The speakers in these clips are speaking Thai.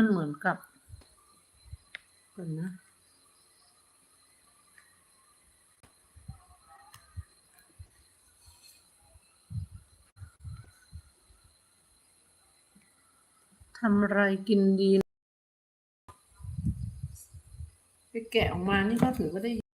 มันเหมือนกับก่อนนะทำอะไรกินดี ไปแกะออกมานี่ก็ถือว่าได้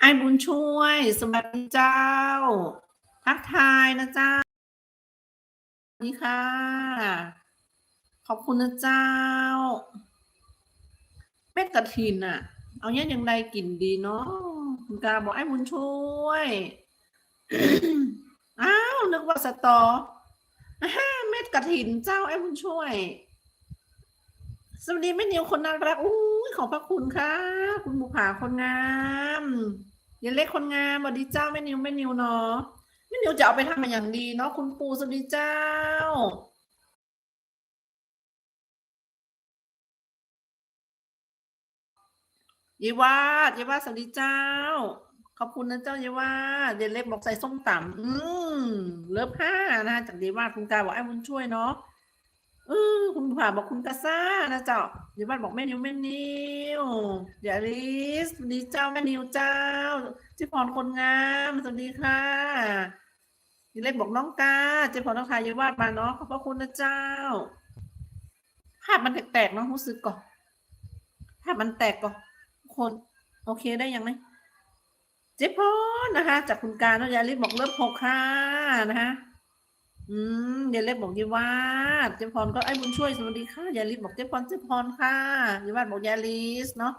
ไอ้บุญช่วย สวัสดีเจ้า ทักทายนะเจ้าสวัสดีค่ะ ขอบคุณนะเจ้าเป็ดกระถินอะ เอาเนี้ยยังไดกลิ่นดีเนาะคุณกาบอกไอ้บุญช่วยอ้าวนึกว่าสตออ่าเม็ดกระถินเจ้าไอ้บุญช่วย สวัสดีแม่นิวคนน่ารักอุ้ขอบพระคุณค่ะ คุณบุภาคนงาม ยายเล็กคนงามสวัสดีเจ้าแม่นิวแม่นิวเนาะแม่นิวจะเอาไปทำอย่างดีเนาะคุณปูสวัสดีเจ้า เยวาดเยวาดสวัสดีเจ้า ขอบคุณนะเจ้าเยวาดเดนเล็กบอกใส่ส้มตำอืมเลิฟห้านะคะจากเยวาดคุณกาบอกไอ้บุญช่วยเนาะ เออคุณผ่าบอกคุณกาซ่านะเจ้าเยวาดบอกแม่นิวแม่นิวเดี๋ยวลิสสวัสดีเจ้าแม่นิวเจ้าจิพรคนงามสวัสดีค่ะเดนเล็กบอกน้องกาเจพรน้องทายเยวาดมาเนาะขอบพระคุณนะเจ้า ภาพมันแตกๆเนาะรู้สึกก่อนภาพมันแตกก่อนคน โอเคได้ยังไหมเจ๊พรนะคะ จากคุณการนยาลิศบอกเลิฟหกค่ะนะคะ อืมยาลิศบอกยีวาดเจ๊พรก็ไอ้บุญช่วยสวัสดีค่ะยายลิศบอกเจ๊พรเจ๊พรค่ะยีวาดบอกยายลิสเนาะ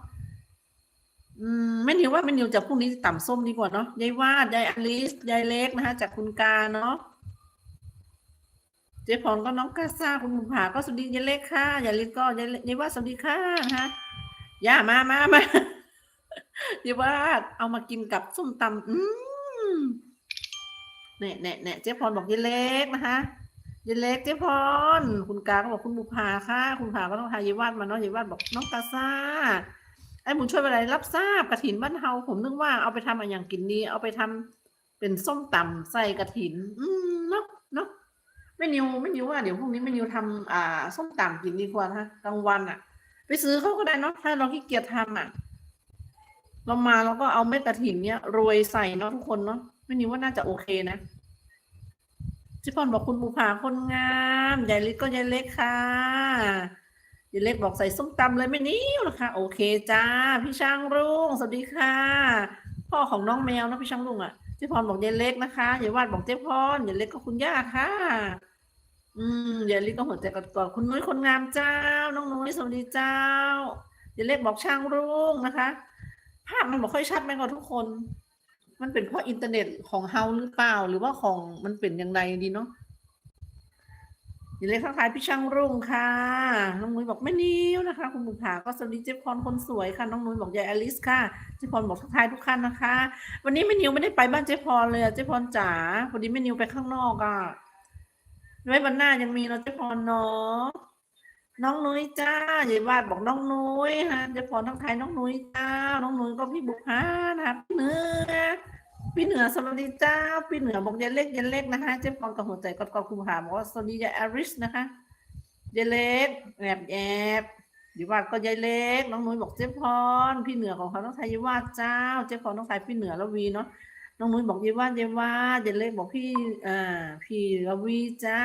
อืมไม่นิวว่าไม่นิวจากพรุ่งนี้ต่ำส้มดีกว่าเนาะยายวาดยายอลิสยายเล็กนะคะจากคุณกาเนาะเจ๊พรก็น้องกาซาคุณบุญผาก็สวัสดียายเล็กค่ะยายลิศก็ยายยายวาดสวัสดีค่ะนะคะย่ามามามาเดี๋ยวว่าเอามากินกับส้มตำอืม เนี่ยเนี่ยเนี่ยเจ๊พรบอกยายเล็กนะคะยายเล็กเจ๊พรคุณกาก็บอกคุณบุภาค่ะ คุณบุภาก็ต้องทายายวาดมาเนาะยายวาดบอกน้องตาซ่าไอ้บุญช่วยอะไรรับทราบกระถินบ้านเฮาผมนึกว่าเอาไปทำอะไรอย่างกินดีเอาไปทำเป็นส้มตำใส่กระถิน อืมเนาะเนาะไม่นิวไม่นิวว่าเดี๋ยวพรุ่งนี้ไม่นิวทำอ่าส้มตำกินดีกว่านะคะกลางวันอะ ไปซื้อเขาก็ได้เนาะถ้าเราขี้เกียจทำอะ เรามาเราก็เอาเม็ดกระถินเนี้ยโรยใส่เนาะทุกคนเนาะ ไม่นิวว่าน่าจะโอเคนะชิพอนบอกคุณบูผาคนงามยายเล็กก็ยายเล็กค่ะยายเล็กบอกใส่ส้มตำเลยไม่นิ้วนะคะโอเคจ้า พี่ช่างรุ่งสวัสดีค่ะ พ่อของน้องแมวนะพี่ช่างรุ่งอะเจ๊พรบอกยายเล็กนะคะยายวาดบอกเจ๊พรยายเล็กก็คุณย่าค่ะ อืมยายเล็กก็หัวใจกอดๆคุณนุ้ยคนงามเจ้า น้องนุ้ยสวัสดีเจ้ายายเล็กบอกช่างรุ่งนะคะ ภาพมันบอกค่อยชัดไหมคะทุกคน มันเป็นเพราะอินเทอร์เน็ตของเฮาหรือเปล่า หรือว่าของมันเป็นอย่างไรดีเนาะยายเล็กทักทายพี่ช่างรุ่งค่ะ น้องนุ้ยบอกไม่นิ้วนะคะ คุณบุภาก็สวัสดีเจ๊พรคนสวยค่ะ น้องนุ้ยบอกยายอลิสค่ะเจ๊พรบอกทักทายทุกท่านนะคะ วันนี้แม่นิ้วไม่ได้ไปบ้านเจ๊พรเลยอะเจ๊พรจ๋าพอดีแม่นิ้วไปข้างนอกอะไว้วันหน้ายังมีเราเจ๊พรเนาะ น้องนุ้ยจ้าอย่าวาดบอกน้องนุ้ยฮะเจ๊พรทั้งไทยน้องนุ้ยจ้า น้องนุ้ยก็พี่บุคฮานะพี่เหนือพี่เหนือสวัสดีจ้าพี่เหนือบอกยายเล็กยายเล็กนะคะเจ๊พรกับหัวใจกอดกอดคุณหาบอกว่าสวัสดียายอาริสนะคะยายเล็กแอบแอบอย่าวาดก็ยายเล็ก น้องนุ้ยบอกเจ๊พรพี่เหนือของเขาต้องไทยย่าวาดเจ้า เจ๊พรต้องไทยพี่เหนือล้ววีเนาะน้องนุ้ยบอกยายว่าเยายว่าเยายเล็กบอกพี่อ่าพี่ระวีจ้า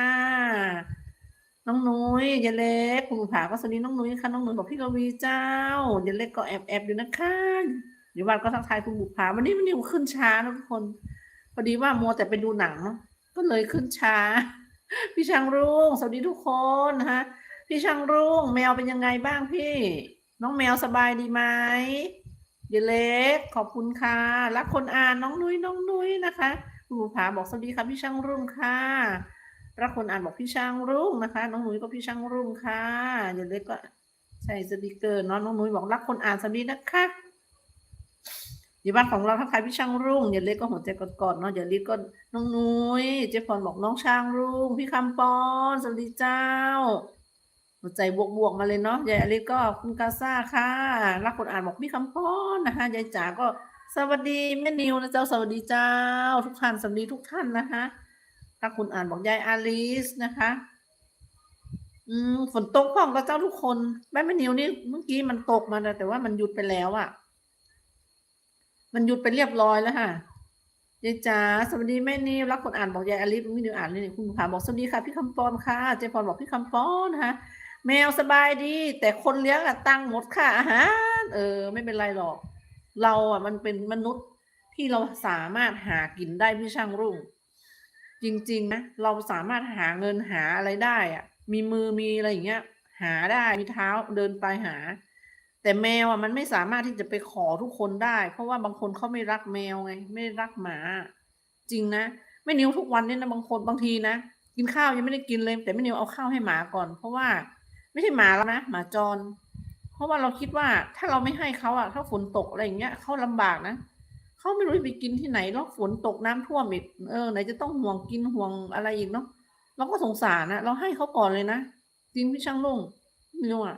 น้องนุ้ยเยาเล็กคุณผาก็สวัสดีน้องนุ้ยค่ะน้องนุ้ยบอกพี่ระวีเจ้าเยาเล็กก็แอบแอบอยู่นะคะเดี๋ยววันก็ทักทายคุณบุภาวันนี้วันนี้ขึ้นช้านะทุกคนพอดีว่ามัวแต่ไปดูหนังเนาะก็เลยขึ้นช้า พี่ช่างรุ่งสวัสดีทุกคนนะคะพี่ช่างรุ่งแมวเป็นยังไงบ้างพี่ น้องแมวสบายดีไหมเยเล็กขอบคุณค่ะรักคนอ่านน้องนุ้ยน้องนุ้ยนะคะคุณบุภาบอกสวัสดีค่ะพี่ช่างรุ่งค่ะ รักคนอ่านบอกพี่ช่างรุ่งนะคะ น้องนุ้ยก็พี่ช่างรุ่งค่ะเยเล็กก็ใส่สติกเกอร์เนาะน้องนุ้ยบอกรักคนอ่านสวัสดีนะคะเอยู่บ้านของเราทักทายพี่ช่างรุ่งอย่าเล็กก็หัวใจกอดๆเนาะอย่าเล็กก็น้องนุ้ยเจฟอนบอกน้องช่างรุ่ง พี่คำปอนสวัสดีเจ้า หัวใจบวกๆมาเลยเนาะยายอลิก็คุณกาซ่าค่ะ รักคนอ่านบอกพี่คำพ้อนนะคะยายจ๋าก็สวัสดีแม่นิวนะเจ้าสวัสดีเจ้า ทุกท่านสวัสดีทุกท่านนะคะ รักคุณอ่านบอกยายอาลิสนะคะ อืมฝนตกพ้องกับเจ้าทุกคนแม่แม่นิวนี่เมื่อกี้มันตกมาแต่ว่ามันหยุดไปแล้วอะมันหยุดไปเรียบร้อยแล้วค่ะยายจ๋าสวัสดีแม่นิวรักคนอ่านบอกยายอาลิสไม่นิวอ่านนี่คุณผาบอกสวัสดีค่ะพี่คำปอนค่ะเจพรบอกพี่คำปอนนะคะแมวสบายดี แต่คนเลี้ยงอะตั้งหมดค่ะอาหารเออ ไม่เป็นไรหรอก เราอะมันเป็นมนุษย์ที่เราสามารถหากินได้พี่ช่างรุ่ง จริงๆนะเราสามารถหาเงินหาอะไรได้อะมีมือมีอะไรอย่างเงี้ย หาได้มีเท้าเดินไปหา แต่แมวอะมันไม่สามารถที่จะไปขอทุกคนได้ เพราะว่าบางคนเขาไม่รักแมวไง ไม่รักหมา จริงนะไม่นิ้วทุกวันเนี่ยนะบางคนบางทีนะกินข้าวยังไม่ได้กินเลย แต่ไม่นิ้วเอาข้าวให้หมาก่อน เพราะว่าไม่ใช่หมาแล้วนะหมาจร เพราะว่าเราคิดว่าถ้าเราไม่ให้เขาอะถ้าฝนตกอะไรอย่างเงี้ยเขาลำบากนะ เขาไม่รู้จะไปกินที่ไหนแล้วฝนตกน้ำท่วมอีกเออไหนจะต้องห่วงกินห่วงอะไรอีกเนาะเราก็สงสารนะเราให้เขาก่อนเลยนะจริงพี่ช่างลุงไม่รู้อะ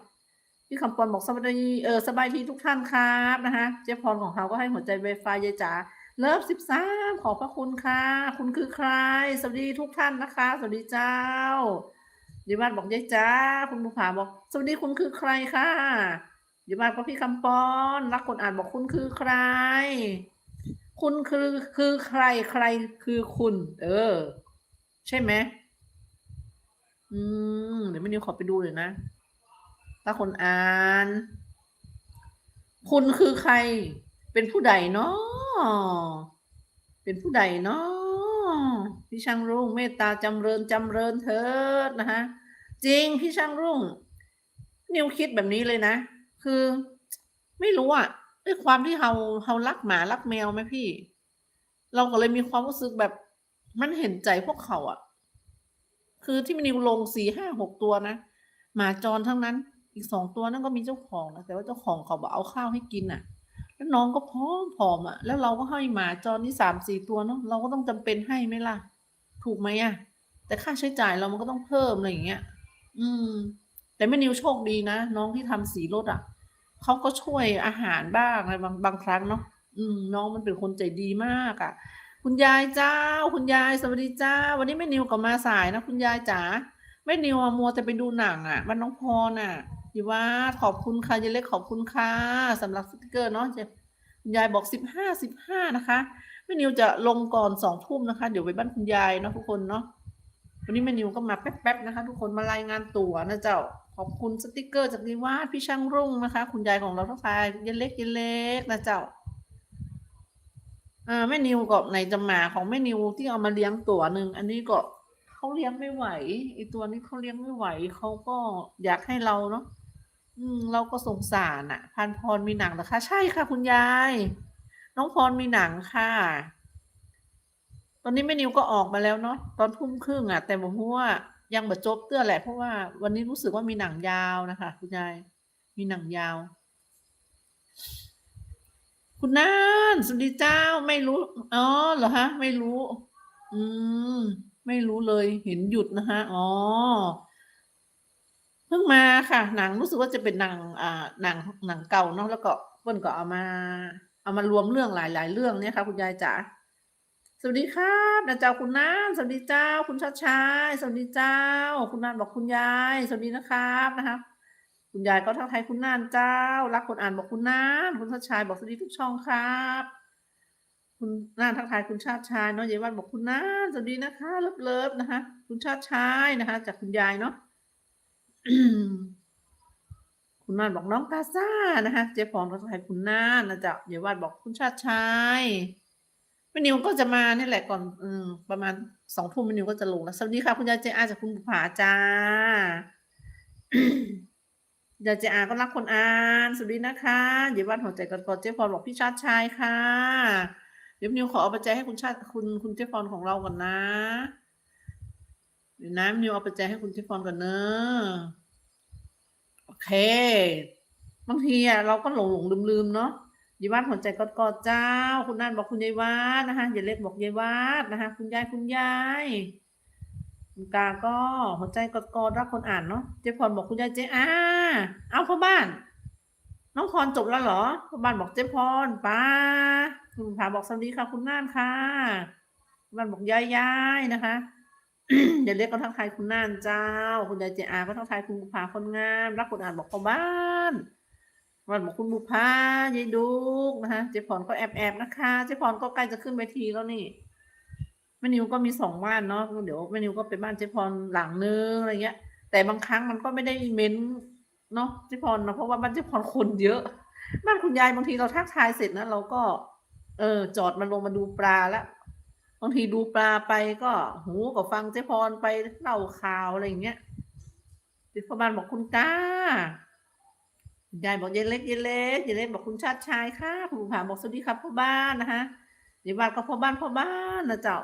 พี่คำปอนบอกสบายดีเออสบายดีทุกท่านครับนะคะเจ๊พรของเขาก็ให้หัวใจไวไฟยายจ๋าเลิฟสิบสามขอบพระคุณค่ะ คุณคือใคร สวัสดีทุกท่านนะคะ สวัสดีเจ้าดีบ้านบอกยายจ้า คุณบุภาบอก สวัสดีคุณคือใครค่ะดีบ้านก็พี่คำปอน รักคนอ่านบอกคุณคือใคร คุณคือคือใครใครคือคุณ เออ ใช่ไหมอืมเดี๋ยวไม่นิวขอไปดูเลยนะ ถ้าคนอ่าน คุณคือใคร เป็นผู้ใดเนาะเป็นผู้ใดเนาะพี่ช่างรุ่งเมตตาจำเริญจำเริญเถิดนะคะจริงพี่ช่างรุ่ง นิวคิดแบบนี้เลยนะ คือ ไม่รู้อะ ด้วยความที่เราเรารักหมารักแมวไหมพี่ เราก็เลยมีความรู้สึกแบบมันเห็นใจพวกเขาอะคือที่มันิวลงสี่ห้าหกตัวนะหมาจรทั้งนั้น อีกสองตัวนั่นก็มีเจ้าของนะแต่ว่าเจ้าของเขาบอกเอาข้าวให้กินอะแล้วน้องก็พร้อมผอมอะแล้วเราก็ให้หมาจรนี่สามสี่ตัวเนาะเราก็ต้องจำเป็นให้ไหมล่ะ ถูกไหมอะแต่ค่าใช้จ่ายเรามันก็ต้องเพิ่มอะไรอย่างเงี้ย อืม แต่แม่นิวโชคดีนะน้องที่ทำสีรถอะ เขาก็ช่วยอาหารบ้างอะไรบางบางครั้งเนาะอืม น้องมันเป็นคนใจดีมากอะ คุณยายเจ้า คุณยายสวัสดีเจ้า วันนี้แม่นิวก็มาสายนะคุณยายจ๋าแม่นิวอะมัวแต่ไปดูหนังอะบ้านน้องพรน่ะอยู่ว่าขอบคุณค่ะยายเล็กขอบคุณค่ะสำหรับสติกเกอร์เนาะคุณยายบอกสิบห้าสิบห้านะคะแม่นิวจะลงก่อนสองทุ่มนะคะ เดี๋ยวไปบ้านคุณยายเนาะทุกคนเนาะวันนี้แม่นิวก็มาแป๊บๆนะคะ ทุกคนมารายงานตัวนะเจ้า ขอบคุณสติกเกอร์จากนิวาสพี่ช่างรุ่งนะคะ คุณยายของเราทั้งทายยันเล็กยันเล็กนะเจ้าอ่าแม่นิวก็ในจำหมาของแม่นิวที่เอามาเลี้ยงตัวหนึ่งอันนี้ก็เขาเลี้ยงไม่ไหวไอตัวนี้เขาเลี้ยงไม่ไหวเขาก็อยากให้เราเนาะอืม เราก็สงสารอะพันพรมีหนังนะคะ ใช่ค่ะ คุณยาย น้องพรมีหนังค่ะ ตอนนี้แม่นิวก็ออกมาแล้วเนาะตอนทุ่มครึ่งอะแต่ผมว่า ยังบ่จบเตื้อแหละเพราะว่าวันนี้รู้สึกว่ามีหนังยาวนะคะ คุณยายมีหนังยาว คุณน่านสวัสดีเจ้าไม่รู้อ๋อเหรอฮะ ไม่รู้ อืมไม่รู้เลยเห็นหยุดนะคะอ๋อเพิ่งมาค่ะ หนังรู้สึกว่าจะเป็นหนังอ่าหนังหนังเก่าเนาะแล้วก็เพิ่นก็เอามา เอามารวมเรื่องหลาย ๆ เรื่องเนี่ยค่ะ คุณยายจ๋า สวัสดีครับนะเจ้าคุณน้าสวัสดีเจ้า คุณชาติชายสวัสดีเจ้า คุณนานบอกคุณยาย สวัสดีนะครับนะคะคุณยายก็ทักทายคุณนานเจ้า รักคนอ่านบอกคุณนานคุณชาติชายบอกสวัสดีทุกช่องครับ คุณนานทักทายคุณชาติชายเนาะยายวันบอกคุณนานสวัสดีนะคะเลิฟเลิฟนะคะ คุณชาติชายนะคะ จากคุณยายเนาะคุณนานบอกน้องกาซ่านะคะ เจ๊ฟองทักทายคุณนานนะจ๊ะยายวันบอกคุณชาติชาย ม่นิวก็จะมานี่แหละก่อนอประมาณสองทุ่มมนิวก็จะลงแล้วสวัสดีค่ะคุณยายเจอาจากคุณบุภาจ้ายายเจอาก็รักคนอ่านสวัสดีนะคะเดี๋ยววันหัวใจก่อดๆเจ๊พรบอกพี่ชาติชายค่ะ เดี๋ยวนิวขอเอาปัจจัยให้คุณชาติคุณคุณเจ๊พรของเราก่อนนะเดี๋ยวนะนิวเอาปัจจัยให้คุณเจ๊พรก่อนเนอะโอเคบางทีอะเราก็หลงหลงลืมลืมๆเนาะ ยายวาดหัวใจกอดกอดเจ้า คุณนั่นบอกคุณยายวาดนะคะอย่าเล็กบอกยายวาดนะคะ คุณยายคุณยายคุณกาก็หัวใจกอดกอดรักคนอ่านเนาะเจ๊พรบอกคุณยายเจ๊อาเอาพ่อบ้าน น้องพรจบแล้วเหรอพ่อบ้านบอกเจ๊พรป้าคุณผาบอกสวัสดีค่ะ คุณน่านค่ะบ้านบอกยายยายนะคะอย่าเรียกก็ทักทายคุณน่านเจ้า คุณยายเจอาก็ทักทายคุณบุภาคนงาม รักคนอ่านบอกพ่อบ้าน วันบอกคุณบุภายายดุกนะคะเจ๊พรก็แอบแอบนะคะเจ๊พรก็ใกล้จะขึ้นเวทีแล้วนี่แม่นิวก็มีสองบ้านเนาะเดี๋ยวแม่นิวก็ไปบ้านเจ๊พรหลังนึงอะไรเงี้ย แต่บางครั้งมันก็ไม่ได้เม้นเนาะเจ๊พรเนาะเพราะว่าบ้านเจ๊พรคนเยอะ บ้านคุณยายบางทีเราทักทายเสร็จนะเราก็ เออ จอดมันลงมาดูปลาแล้วบางทีดูปลาไปก็ หูก็ฟังเจ๊พรไปเล่าข่าวอะไรอย่างเงี้ยติดพ่อบ้านบอกคุณก้า ยายบอกยายเล็กยายเล็กยายเล็กบอกคุณชาติชายค่ะคุณผาบอกสวัสดีครับพ่อบ้านนะคะยายบานก็พ่อบ้านพ่อบ้านนะเจ้า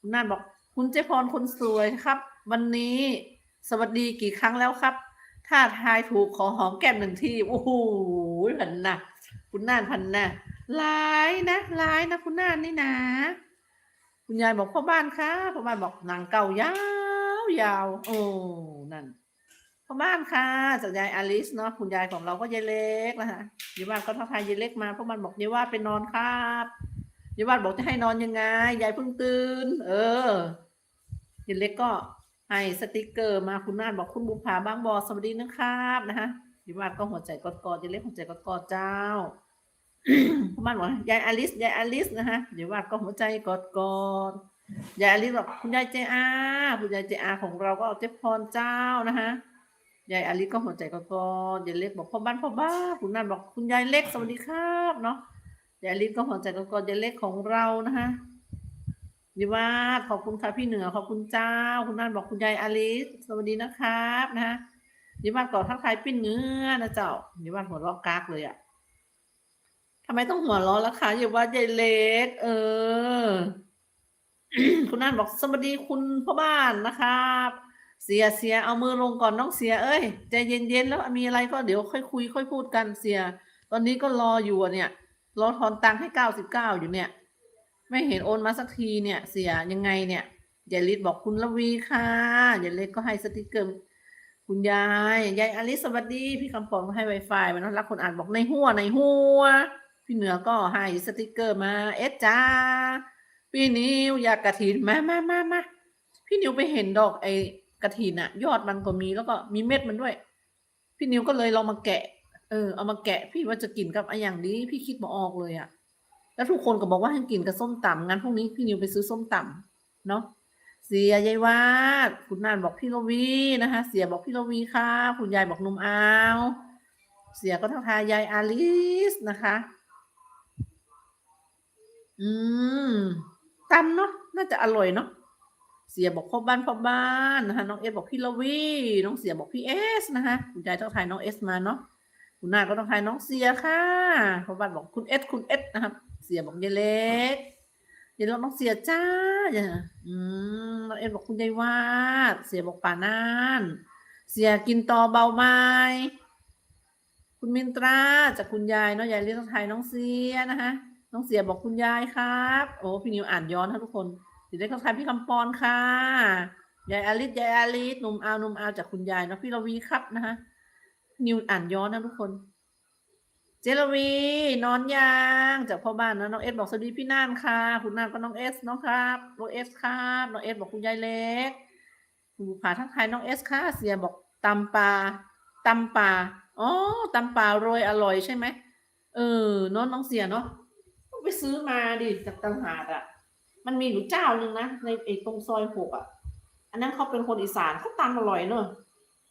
คุณนานบอกคุณเจพรคนสวยครับ วันนี้สวัสดีกี่ครั้งแล้วครับ ถ้าทายถูกขอหอมแก้มหนึ่งทีโอ้โหพันนะคุณนานพันนะร้ายนะร้ายนะคุณนานนี่นะ คุณยายบอกพ่อบ้านค่ะพ่อบ้านบอกหนังเก่ายาวยาวโอ้นั่น พ่อบ้านค่ะจากยายอลิสเนาะคุณยายของเราก็ยายเล็กนะคะยายบ้านก็ทักทายยายเล็กมาพ่อบ้านบอกยายว่าไปนอนครับยายบ้านบอกจะให้นอนยังไงยายเพิ่งตื่นเออยายเล็กก็ให้สติกเกอร์มาคุณน่านบอกคุณบุภาบางบอสวัสดีนะครับนะคะยายบ้านก็หัวใจกอดๆยายเล็กหัวใจกอดๆเจ้าพ่อบ้านบอกยายอลิสยายอลิสนะคะเดี๋ยวว่าก็หัวใจกอดกอดยายอลิสบอกคุณยายเจอาคุณยายเจอาของเราก็เจ๊พรเจ้านะคะ ยายอลิสก็หัวใจกอดกอยายเล็กบอกพ่อบ้านพ่อบ้านคุณนันบอกคุณยายเล็กสวัสดีครับเนาะยายอลิสก็หัวใจกอดกอยายเล็กของเรานะคะยายว่าขอบคุณค่ะพี่เหนือขอบคุณเจ้า คุณนันบอกคุณยายอลิสสวัสดีนะครับนะคะยายว่าก่อทักทายปิ้นเงือนะเจ้ายายว่าหัวเราะกากเลยอะทำไมต้องหัวเราะล่ะคะอย่าว่ายายเล็ก เออ คุณนันบอกสวัสดีคุณพ่อบ้านนะครับ เสียเสียเอามือลงก่อนน้องเสียเอ้ยใจเย็นๆแล้วมีอะไรก็เดี๋ยวค่อยคุย ค่อยพูดกันเสีย ตอนนี้ก็รออยู่อะเนี่ย รอทอนตังค์ให้เก้าสิบเก้าอยู่เนี่ย ไม่เห็นโอนมาสักทีเนี่ย เสียยังไงเนี่ยยายลิศบอกคุณละวีค่ะยายเล็กก็ให้สติกเกอร์คุณยายยายอลิสสวัสดี พี่คำปองก็ให้ไวไฟมาเนอะรักคนอ่านบอกในหัวในหัว พี่เหนือก็ให้สติกเกอร์มาเอสจ้าพี่นิวอยากกระถินมามามามาพี่นิวไปเห็นดอกไอ กระถินอะยอดมันก็มีแล้วก็มีเม็ดมันด้วย พี่นิวก็เลยลองมาแกะ เออเอามาแกะ พี่ว่าจะกินกับไอ้อย่างนี้ พี่คิดมาออกเลยอะแล้วทุกคนก็บอกว่าให้กินกับส้มตำงั้นพรุ่งนี้พี่นิวไปซื้อส้มตำเนาะเสียยายวาดคุณนานบอกพี่โรวีนะคะ เสียบอกพี่โรวีค่ะ คุณยายบอกนุ่มอาวเสียก็ทักทายยายอาลิสนะคะ อืมตำเนาะน่าจะอร่อยเนาะ เสียบอกพ่อบ้านพ่อบ้านนะคะน้องเอสบอกพี่ละวีน้องเสียบอกพี่เอสนะคะคุณยายต้องทายน้องเอสมาเนาะคุณนาก็ต้องทายน้องเสียค่ะพ่อบ้านบอกคุณเอสคุณเอสนะครับ เสียบอกยายเล็กยายเล็กน้องเสียจ้าอย่าอืมน้องเอสบอกคุณยายวาดเสียบอกป่านานเสียกินต่อเบาไม้คุณมินตราจากคุณยายเนาะยายเรียกต้องทายน้องเสียนะคะน้องเสียบอกคุณยายครับ โอ้พี่นิวอ่านย้อนนะทุกคน เดี๋ยวได้เข้าทายพี่คำปอนค่ะยายอาลิสยายอาลิสหนุ่มอาวหนุ่มอาวจากคุณยายนะพี่ระวีครับนะคะนิวอ่านย้อนนะทุกคน เจระวีนอนยังจากพ่อบ้านนะน้องเอสบอกสวัสดีพี่น่านค่ะ คุณน่านก็น้องเอสน้องครับน้องเอสครับน้องเอสบอกคุณยายเล็กคุณบุภาทักทายน้องเอสค่ะเสียบอกตำปลาตำปลาอ๋อตำปลาโรยอร่อยใช่ไหมเออน้องน้องเสียเนาะไปซื้อมาดิจากตลาดอะ มันมีอยู่เจ้าหนึ่งนะในไอ้ตรงซอยหกอะ อันนั้นเขาเป็นคนอีสานเขาตำอร่อยเนอะ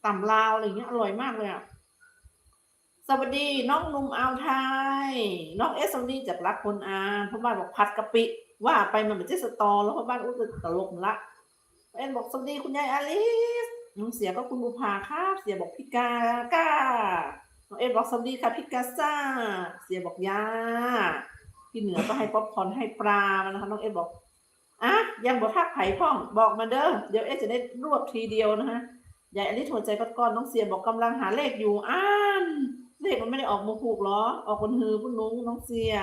ตำลาวอะไรเงี้ยอร่อยมากเลยอะสวัสดีน้องนุ่มอาวไทย น้องเอสสวัสดีจากรักคนอานพ่อบ้านบอกผัดกะปิ ว่าไปมันเป็นเจสตอแล้วพ่อบ้านอุ้ยตลกละเอ็นบอกสวัสดีคุณยายอลิสน้องเสียก็คุณบุภาครับเสียบอกพี่กาก้าน้องเอ็นบอกสวัสดีค่ะพี่กาซ่า เสียบอกยา พี่เหนือก็ให้ป๊อปคอนให้ปลามานนะคะน้องเอสบอกอะยังบอกทักไผ่พ่องบอกมาเด้อเดี๋ยวเอสจะได้รวบทีเดียวนะคะยายอลิสหัวใจก้อนๆน้องเสียบอกกำลังหาเลขอยู่อ่านเลขมันไม่ได้ออกมาผูกหรอ ออกบนฮือพุ่นนุ้งน้องเสีย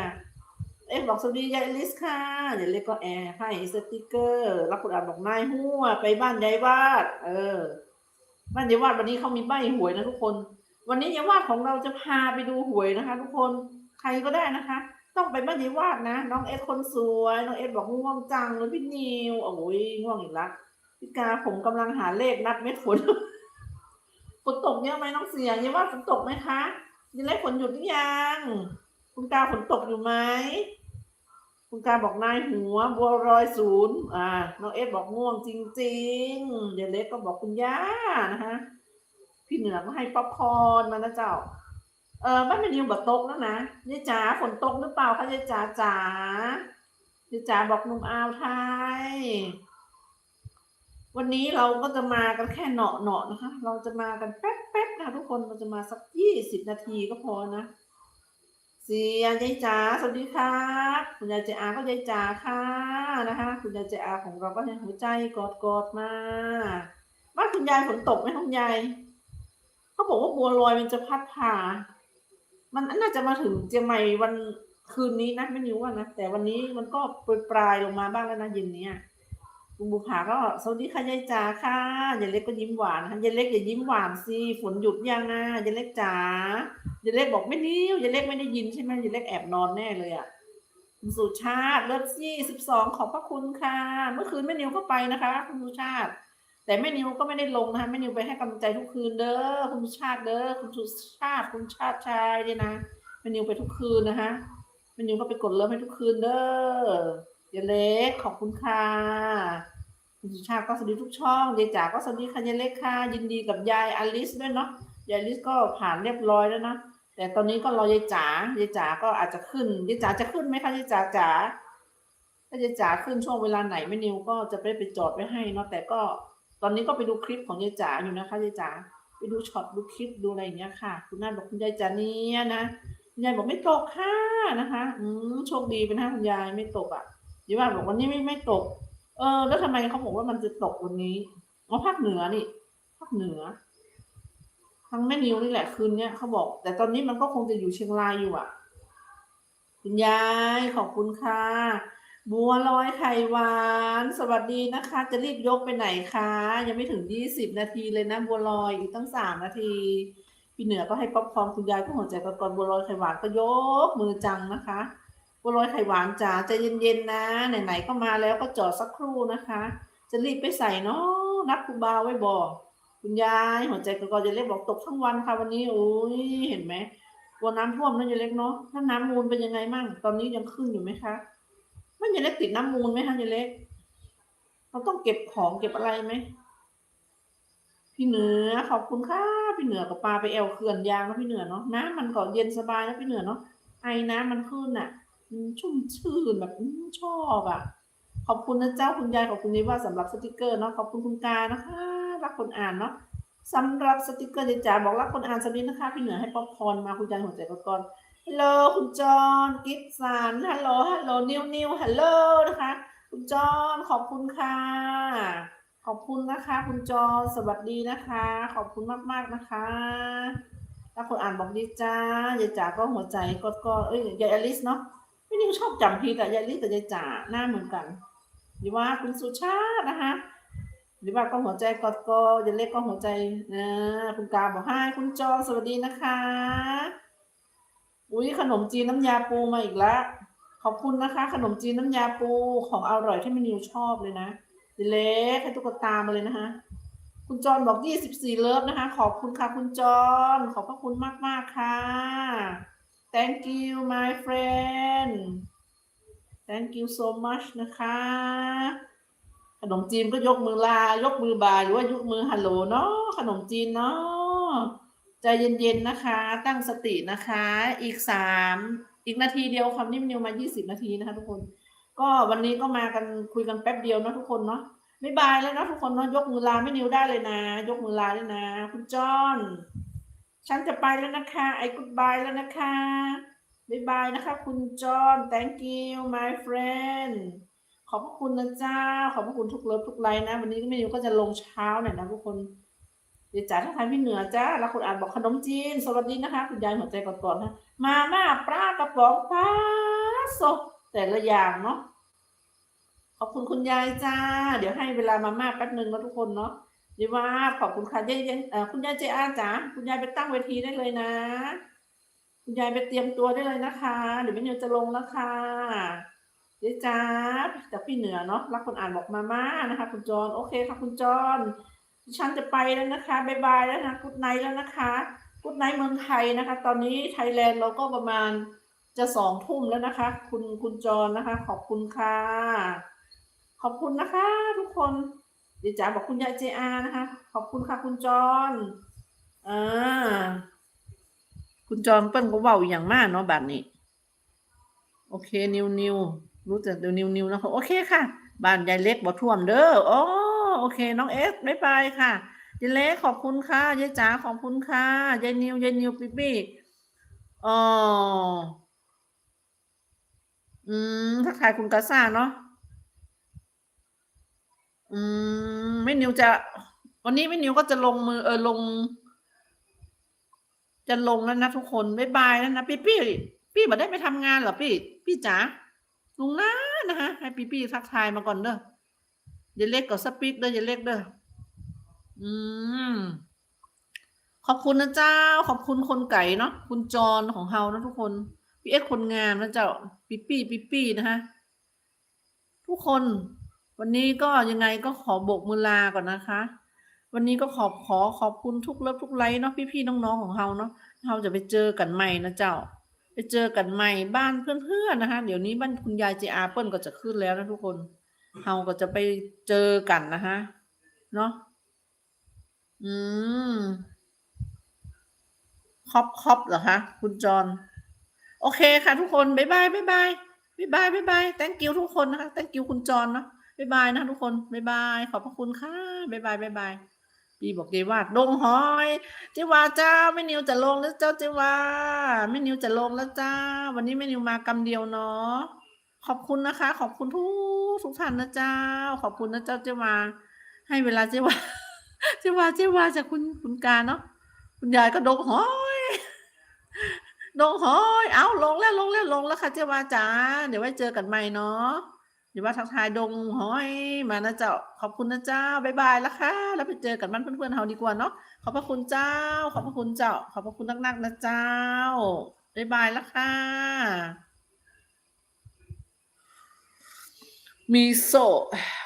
เอ็กบอกสวัสดียายลิสค่ะเดี๋ยวเล็กก็แอร์ให้สติกเกอร์รับคุณอ่านบอกนายหัวไปบ้านยายวาด เออ บ้านยายวาดวันนี้เขามีใบหวยนะทุกคน วันนี้ยายวาดของเราจะพาไปดูหวยนะคะ ทุกคนใครก็ได้นะคะ ต้องไปบ้านยายวาดนะ น้องเอสคนสวย น้องเอสบอกง่วงจังเลยพี่นิวโอ้ยง่วงอีกละพี่กาผมกำลังหาเลขนับเม็ดฝนฝนตกเยอะไหมน้องเสียงยายวาดฝนตกไหมคะยังไงฝนหยุดหรือยัง คุณกาฝนตกอยู่ไหมคุณกาบอกนายหัว บัวรอยศูนย์อ่า น้องเอสบอกง่วงจริงๆเดี๋ยวเล็กก็บอกคุณย่านะคะพี่เหนือก็ให้ป๊อปคอนมานะเจ้า เออไม่เป็นนิวแบบตกแล้วนะยายจ๋าฝนตกหรือเปล่าคะยายจ๋าจ๋ายายจ๋าบอกหนุ่มอาวไทย วันนี้เราก็จะมากันแค่เหนาะเนาะนะคะ เราจะมากันแป๊บๆนะทุกคนเราจะมาสักยี่สิบนาทีก็พอนะเสียยายจ๋าสวัสดีครับคุณยายเจอาก็ยายจ๋าค่ะนะคะ คุณยายเจอาของเราก็ให้หัวใจกอดกอดๆมาบ้านคุณยายฝนตกไหมคุณยายเขาบอกว่าบัวลอยมันจะพัดผ่า มันน่าจะมาถึงเจียงใหม่วันคืนนี้นะไม่รู้ว่านะแต่วันนี้มันก็ปปลายลงมาบ้างแล้วนะเย็นนี้คุณบุภาก็สวัสดีค่ะยายจ๋าค่ะยายเล็กก็ยิ้มหวานนะคะยายเล็กอย่ายิ้มหวานสิฝนหยุดยังอะยายเล็กจ๋ายายเล็กบอกไม่นิ้วยายเล็กไม่ได้ยินใช่ไหมยายเล็กแอบนอนแน่เลยอะคุณสุชาติเลิศยี่สิบสองขอบพระคุณค่ะ เมื่อคืนแม่นิวก็ไปนะคะ คุณสุชาติ แต่แม่นิวก็ไม่ได้ลงนะคะแม่นิวไปให้กำลังใจทุกคืนเด้อคุณชาติเด้อคุณสุชาติคุณชาติชายเนี่ยนะแม่นิวไปทุกคืนนะคะแม่นิวก็ไปกดเลิฟให้ทุกคืนเด้อยายเล็กขอบคุณค่ะคุณสุชาติก็สวัสดีทุกช่องยายจ๋าก็สวัสดีค่ะยายเล็กค่ะ ยินดีกับยายอลิสด้วยเนาะยายอลิสก็ผ่านเรียบร้อยแล้วนะแต่ตอนนี้ก็รอยายจ๋ายายจ๋าก็อาจจะขึ้นยายจ๋าจะขึ้นไหมคะยายจ๋าจ๋าถ้ายายจ๋าขึ้นช่วงเวลาไหนแม่นิวก็จะไปไปจอดไว้ให้เนาะแต่ก็ ตอนนี้ก็ไปดูคลิปของยายจ๋าอยู่นะคะยายจ๋าไปดูช็อตดูคลิปดูอะไรอย่างเงี้ยค่ะ คุณน่าบอกคุณยายจ๋าเนี่ยนะคุณยายบอกไม่ตกค่ะนะคะ อืมโชคดีเป็นนะคุณยายไม่ตกอะยายว่าบอกวันนี้ไม่ไม่ตก เออ แล้วทำไมเขาบอกว่ามันจะตกวันนี้อ๋อภาคเหนือนี่ภาคเหนือทางแม่นิวนี่แหละคืนเนี้ยเขาบอก แต่ตอนนี้มันก็คงจะอยู่เชียงรายอยู่อะ คุณยายขอบคุณค่ะ บัวลอยไข่หวาน สวัสดีนะคะ จะรีบยกไปไหนคะ ยังไม่ถึงยี่สิบนาทีเลยนะบัวลอยอีกตั้งสามนาที พี่เหนือก็ให้ป๊อปคอร์นคุณยายก็หัวใจก่อนบัวลอยไข่หวานก็ยกมือจังนะคะ บัวลอยไข่หวานจ๋าใจเย็นๆนะไหนๆก็มาแล้วก็จอดสักครู่นะคะ จะรีบไปใส่เนาะนัดครูบาไว้บอก คุณยายหัวใจกระกอจะเล็กบอกตกทั้งวันค่ะวันนี้โอ้ยเห็นไหมกลัวน้ำท่วมนะยายเล็กเนาะถ้าน้ำมูลเป็นยังไงมั่งตอนนี้ยังขึ้นอยู่ไหมคะ มันยายเล็กติดน้ำมูลไหมคะยายเล็ก เราต้องเก็บของเก็บอะไรไหม พี่เหนือขอบคุณค่ะพี่เหนือกับปลาไปแอวเขื่อนยางนะพี่เหนือเนาะน้ำมันก็เย็นสบายนะพี่เหนือเนาะไอ้น้ำมันขึ้นอะชุ่มชื่นแบบชอบอะ ขอบคุณนะเจ้าคุณยายขอบคุณนี้ว่าสำหรับสติกเกอร์เนาะขอบคุณคุณกานะคะรักคนอ่านเนาะสำหรับสติกเกอร์เจจ๋าบอกรักคนอ่านสวัสดีนะคะ พี่เหนือให้ป๊อปคอนมาคุณยายหัวใจก่อน ฮัลโหลคุณจอห์นกิฟสันฮัลโหลฮัลโหลนิวนิวฮัลโหลนะคะ คุณจอห์นขอบคุณค่ะ ขอบคุณนะคะ คุณจอห์นสวัสดีนะคะ ขอบคุณมากๆนะคะรักคนอ่านบอกดีจ้ายายจ๋าก็หัวใจกดก็เอ้ยยายอลิสเนาะไม่นิวชอบจำพีแต่ยายอลิสกับยายจ๋าหน้าเหมือนกันหรือว่าคุณสุชาตินะคะหรือว่าก็หัวใจกอดกออย่าเล็กก็หัวใจนะคุณกาบอกให้คุณจอสวัสดีนะคะ อุ้ยขนมจีนน้ำยาปูมาอีกแล้วขอบคุณนะคะ ขนมจีนน้ำยาปูของอร่อยที่แมนิวชอบเลยนะเล็กให้ตุ๊กตามาเลยนะคะ คุณจอนบอกยี่สิบสี่เลิฟนะคะ ขอบคุณค่ะคุณจอนขอบพระคุณมากมากๆค่ะ thank you my friend thank you so much นะคะ ขนมจีนก็ยกมือลา ยกมือบายหรือว่ายกมือฮัลโหลเนาะขนมจีนเนาะ ใจเย็นๆนะคะ ตั้งสตินะคะ อีกสามอีกนาทีเดียวความนิ่มนิวมายี่สิบนาทีนะคะ ทุกคน ก็วันนี้ก็มากันคุยกันแป๊บเดียวเนาะทุกคนเนาะไม่บายแล้วนะทุกคนเนาะยกมือลาไม่นิวได้เลยนะ ยกมือลาด้วยนะ คุณจอนฉันจะไปแล้วนะคะ ไอ้กุดบายแล้วนะคะบายบายนะคะ คุณจอน thank you my friend ขอบคุณนะจ้า ขอบคุณทุกเลิฟทุกไลน์นะ วันนี้ไม่นิวก็จะลงเช้าหน่อยนะทุกคน ดี๋ยวจ๋าทักทายพี่เหนือจ้าแล้วคุณอ่านบอกขนมจีน สวัสดีนะคะ คุณยายหัวใจก่อนๆนะมาม่าปลากระป๋องปลาสดแต่ละอย่างเนาะขอบคุณคุณยายจ้า เดี๋ยวให้เวลามาม่าแป๊บหนึ่งนะทุกคนเนาะดีว่าขอบคุณค่ะยายยายเอ่อคุณยายเจอาจ๋าคุณยายไปตั้งเวทีได้เลยนะ คุณยายไปเตรียมตัวได้เลยนะคะ เดี๋ยวพี่เหนือจะลงแล้วค่ะเดี๋ยวจ้าจากพี่เหนือเนาะรักคนอ่านบอกมาม่านะคะ คุณจอนโอเคค่ะคุณจอน ฉันจะไปแล้วนะคะบายบายแล้วนะกุดไนแล้วนะคะกุดไนเมืองไทยนะคะ ตอนนี้ไทยแลนด์เราก็ประมาณจะสองทุ่มแล้วนะคะ คุณคุณจอนนะคะ ขอบคุณค่ะ ขอบคุณนะคะ ทุกคนเดี๋ยวจ๋าบอกคุณยายเจอานะคะ ขอบคุณค่ะคุณจอนอ่าคุณจอนเปิ้ลก็เว้าอย่างมากเนาะแบบนี้ โอเคนิวนิวรู้จักเดี๋ยวนิวนิวนะคะโอเคค่ะ บ้านยายเล็กบ่ท่วมเด้อโอ้ โอเค น้องเอสบ๊ายบายค่ะยายเล็กขอบคุณค่ะยายจ๋าขอบคุณค่ะยายนิวยายนิวปิ๊ปี้อ๋ออืมทักทายคุณกาซ่าเนาะอืมไม่นิวจะ วันนี้ไม่นิวก็จะลงมือเออลง จะลงแล้วนะทุกคนบ๊ายบายแล้วนะพี่ปี้พี่มาได้ไปทำงานเหรอพี่ พี่จ๋าลงนะนะคะให้พี่ปี้ทักทายมาก่อนเด้อ ย่าเล็กกับสปีกเด้ออย่าเล็กเด้ออืมขอบคุณนะเจ้า ขอบคุณคนไก่เนาะคุณจรของเฮานะทุกคนพี่เอ็กคนงามนะเจ้าปิ๊ปี้ปิ๊ปี้นะฮะทุกคนวันนี้ก็ยังไงก็ขอโบกมือลาก่อนนะคะ วันนี้ก็ขอบขอขอบคุณทุกเลิฟทุกไลค์เนาะพี่ๆน้องๆของเฮาเนาะเฮาจะไปเจอกันใหม่นะเจ้า ไปเจอกันใหม่บ้านเพื่อนๆนะคะ เดี๋ยวนี้บ้านคุณยายเจอาเปิลก็จะขึ้นแล้วนะทุกคน เฮาก็จะไปเจอกันนะคะเนาะ อืมครอบครอบเหรอคะคุณจอรโอเคค่ะทุกคน บ๊ายบายบ๊ายบายบ๊ายบายบ๊ายบาย thank you ทุกคนนะคะ thank you คุณจอรเนาะบ๊ายบายนะทุกคนบ๊ายบาย ขอบพระคุณค่ะบ๊ายบายบ๊ายบายพี่บอกเจว่าดงหอยเจว่าเจ้าไม่นิวจะลงแล้วเจ้าเจว่าไม่นิวจะลงแล้วจ้า วันนี้ไม่นิวมากำเดียวเนาะขอบคุณนะคะ ขอบคุณทุก ทุกท่านนะเจ้า ขอบคุณนะเจ้าเจว่าให้เวลาเจว่าเจว่าเจว่าจากคุณคุณการเนาะคุณยายก็ดงหอยดงหอยเอาลงแล้วลงแล้วลงแล้วค่ะเจว่าจ้าเดี๋ยวไว้เจอกันใหม่เนาะเดี๋ยวว่าทักทายดงหอยมานะเจ้า ขอบคุณนะเจ้าบ๊ายบายแล้วค่ะ แล้วไปเจอกันบ้านเพื่อนๆเฮาดีกว่าเนาะขอบพระคุณเจ้า ขอบพระคุณเจ้า ขอบพระคุณนักๆนะเจ้าบ๊ายบายแล้วค่ะ มีโซ